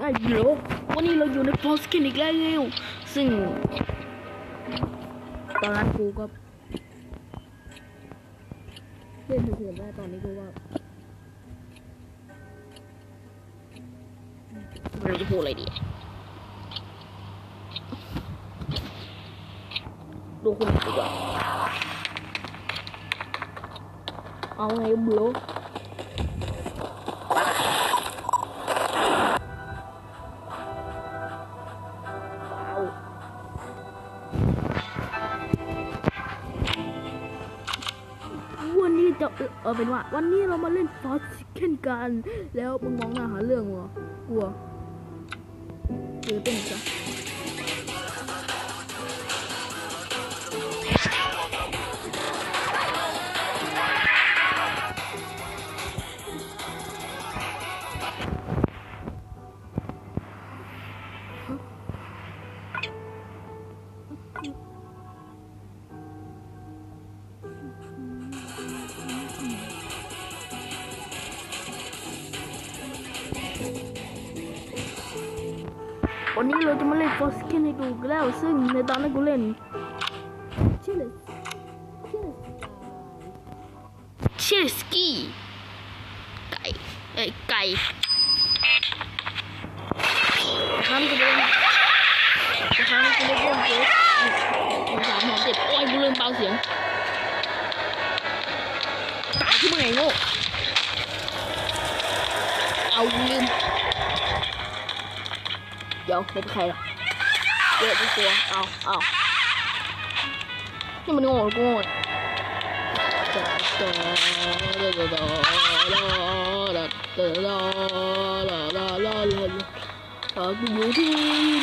ไอ้โลวันนี้เราอยู่ในฟอสกินอีกแล้วซึ่ง ตอนนั้นกูก็เล่นเถื่อนได้ตอนนี้กูว่าไม่รู้จะพูดอะไรดีดูคุณดีกว่าเอาไงบลูว้า เออเป็นว่า วันนี้เรามาเล่นฟอสเคนกัน แล้วมึงมองหน้าหาเรื่องเหรอกลัวเจอเต้นจ้ะ วันนี้เราจะมาเล่นฟอสเคนให้ดูแล้ว ซึ่งในตอนนั้กูเล่นชื่อเลยชื่อสกี้ไก่เอ้ยไก่ครั้งกูเล่นครั้งกูเล่นเล่นเกมสามหอเจ็ดโอ้ยกูลืมเบาเสียงตายที่มึงไงโง่เอาลืม เดี๋ยวไม่เป็นใครหรอกเยอะที่กลัวเอาเอานี่มันโง่กูโง่หากอยู่ที่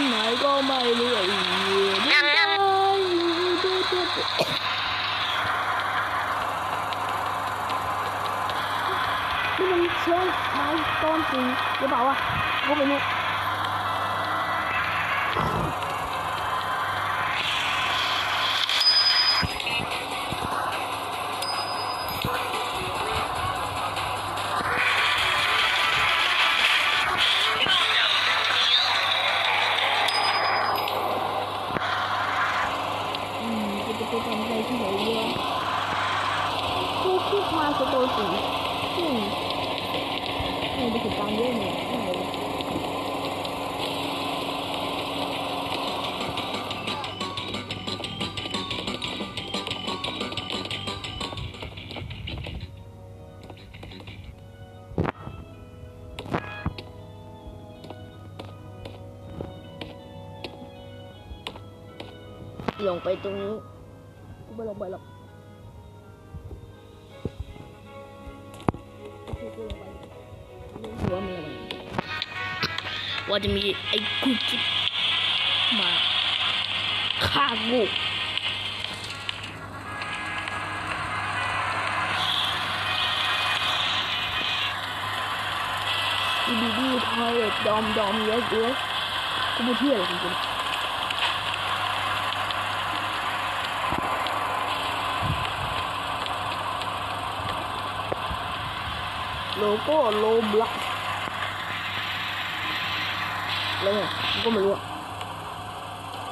ไหนก็ไม่รู้ไอ้ไม่ได้นี่มันเชื่อมไม้ต้นจริงหรือเปล่าวะก็ไม่รู้ ลงไปตรงนี้กูไม่ลงไปหรอกว่าจะมีไอ้กุจิมาฆ่ากูดีดีทอยดอมดอมเยอะเยอะกูไม่เที่ยวเลยจริง โลโก้โลบล็อกแล้วไงกูก็ไม่รู้อะ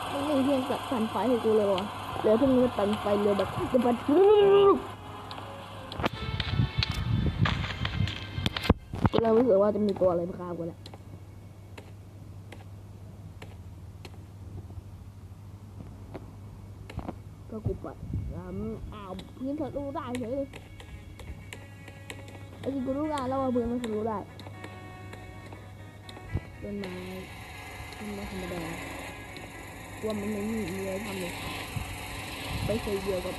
ไม่มีเพียงกับตันไฟให้กูเลยวะเหลือเพียงตันไฟเรือแบบจะปัดกูเริ่มรู้สึกว่าจะมีตัวอะไรมาฆ่ากูแหล้วก็กูปัดอ่าอ้าวพื้นทะลุได้เฉยเลย ไอ้จริงกูรู้งานแล้วว่าเพื่อนมันทะลุได้ต้นไม้ต้นไม้ธรรมดาว่ามันไม่มีอะไรทำเลยไปเคยเดียวกับ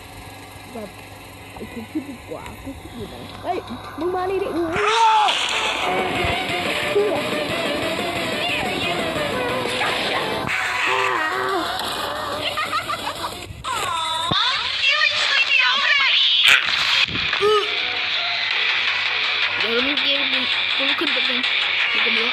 แบบไอ้คุกคิดดีกว่าคุกคิดอยู่ไหนเฮ้ยมึงมานี่ดิโอ้ Bunu kırdım ben. Dedim yok.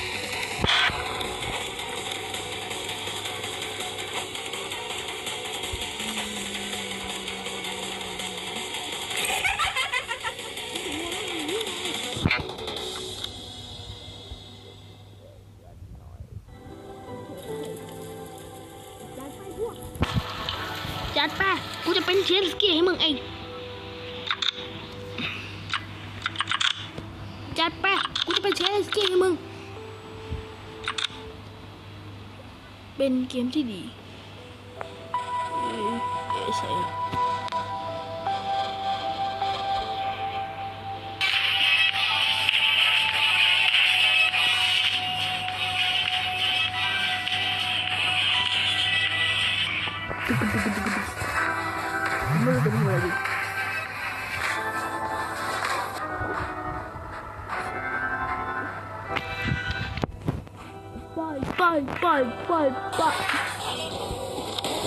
เอง จัดไปกูจะไป็นเชสจริงมึง เป็นเกมที่ดีเออใช่ ரொம்ப பெரிய உலகு Bye, bye, bye, bye, bye.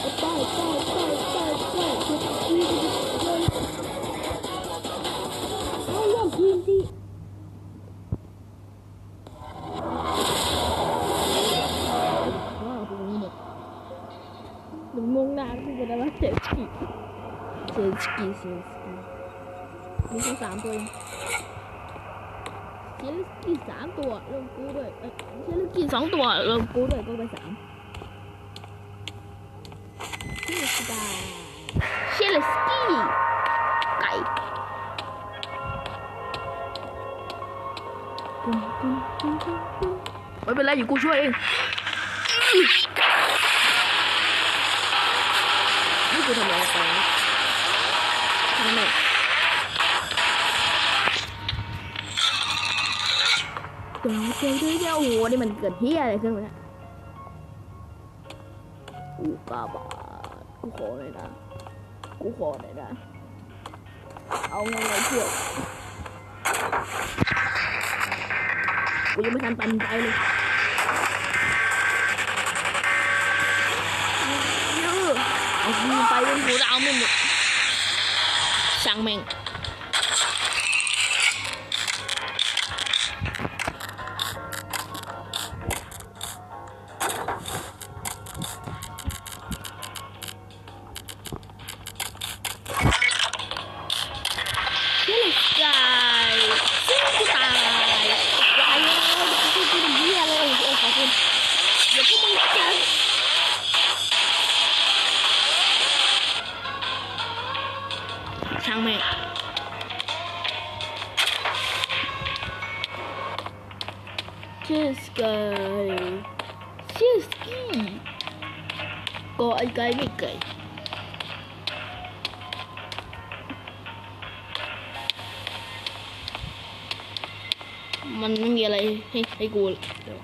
Bye, bye, bye, bye, bye. Oh, look, easy. Skills มีแสามตัวเอชลกี้สามตัวลงกูด้วยเชลกี้สองตัวลงกูด้วยก็ไปสามเชลสกี้เชลกีไก่ไม่เป็นไรอยู่กูช่วยเองนี่กูทำอะไรไป สนุกเดี๋ยเดี๋ยวเดี๋ยโอ้โหนี่มันเกิดเฮียอะไรขึ้นวะเนี่ยกูกาบากูขอเลยนะ กูขอเลยนะ เอาเงินไปเที่ยวกูยังไม่ทันปันใจเลยเอาคืนไปเป็นกูจะเอาไม่หมด 生命。Just go. Just go. Cô cái này kì. Mình nghĩ lại hay hay cool. Được.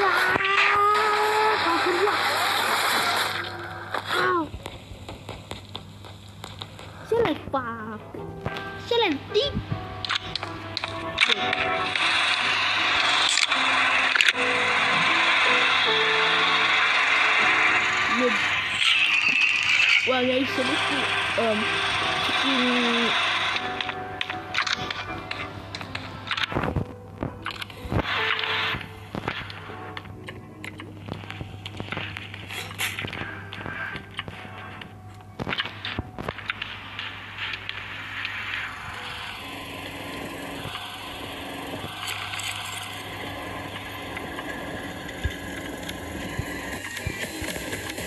呀，好狠呀！好，先来吧，先来滴。我该什么事？嗯，嗯。